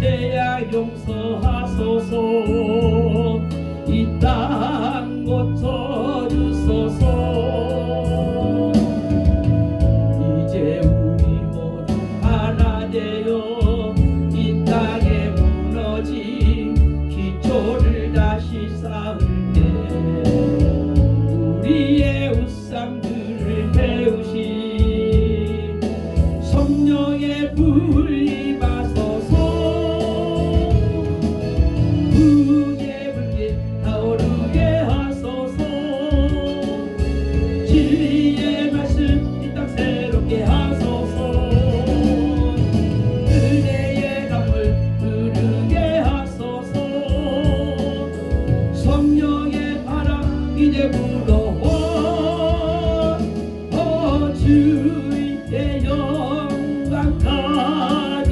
죄야 용서하소서. 이 땅 고쳐주소서. 이제 우리 모두 하나 되어 이 땅에 무너진 기초를 다시 쌓을 때 우리의 우상들을 배우신 성령의 불 で風呂を落ちてよ。分かる。